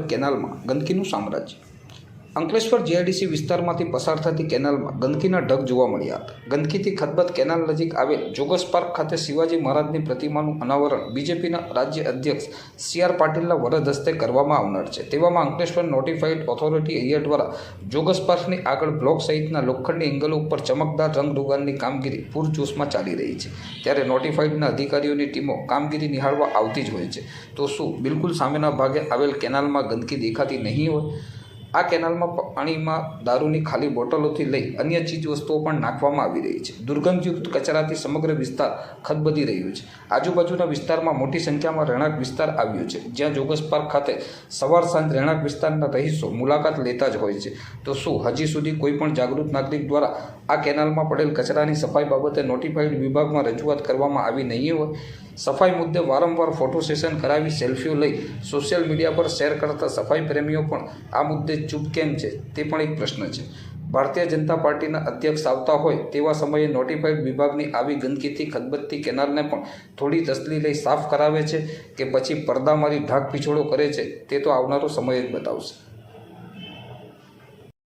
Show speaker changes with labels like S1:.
S1: કેનાલમાં ગંદકીનું સામ્રાજ્ય. અંકલેશ્વર જીઆઈડીસી વિસ્તારમાંથી પસાર થતી કેનાલમાં ગંદકીના ઢગ જોવા મળ્યા. હતા ગંદકીથી ખદબત કેનાલ નજીક આવેલ જોગસ પાર્ક ખાતે શિવાજી મહારાજની પ્રતિમાનું અનાવરણ બીજેપીના રાજ્ય અધ્યક્ષ સી આર પાટીલના વરદ હસ્તે કરવામાં આવનાર છે. તેવામાં અંકલેશ્વર નોટિફાઈડ ઓથોરિટી એરિયા દ્વારા જોગસ પાર્કની આગળ બ્લોક સહિતના લોખંડની એંગલો ઉપર ચમકદાર રંગરોગાનની કામગીરી પૂરજોશમાં ચાલી રહી છે. ત્યારે નોટિફાઈડના અધિકારીઓની ટીમો કામગીરી નિહાળવા આવતી જ હોય છે. તો શું બિલકુલ સામેના ભાગે આવેલ કેનાલમાં ગંદકી દેખાતી નહીં હોય? આ કેનાલમાં પાણીમાં દારૂની ખાલી બોટલોથી લઈ અન્ય ચીજ વસ્તુઓ પણ નાખવામાં આવી રહી છે. દુર્ગંધયુક્ત કચરાથી સમગ્ર વિસ્તાર ખદબદી રહ્યું છે. આજુબાજુના વિસ્તારમાં મોટી સંખ્યામાં રહેણાંક વિસ્તાર આવ્યો છે. જ્યાં જોગસ પાર્ક ખાતે સવાર સાંજ રહેણાંક વિસ્તારના રહીશો મુલાકાત લેતા જ હોય છે. તો શું હજી સુધી કોઈપણ જાગૃત નાગરિક દ્વારા આ કેનાલમાં પડેલ કચરાની સફાઈ બાબતે નોટિફાઈડ વિભાગમાં રજૂઆત કરવામાં આવી નહીં હોય? સફાઈ મુદ્દે વારંવાર ફોટો સેશન કરાવી સેલ્ફીઓ લઈ સોશિયલ મીડિયા પર શેર કરતા સફાઈ પ્રેમીઓ પણ આ મુદ્દે ચૂપ કેમ છે, તે પણ એક પ્રશ્ન છે. ભારતીય જનતા પાર્ટીના અધ્યક્ષ આવતા હોય તેવા સમયે નોટિફાઈડ વિભાગની આવી ગંદકીથી ખદબદતી કેનાલને પણ થોડી તસલી લઈ સાફ કરાવે છે કે પછી પરદામારી ઢાક પીછોડો કરે છે, તે તો આવનારો સમય જ બતાવશે.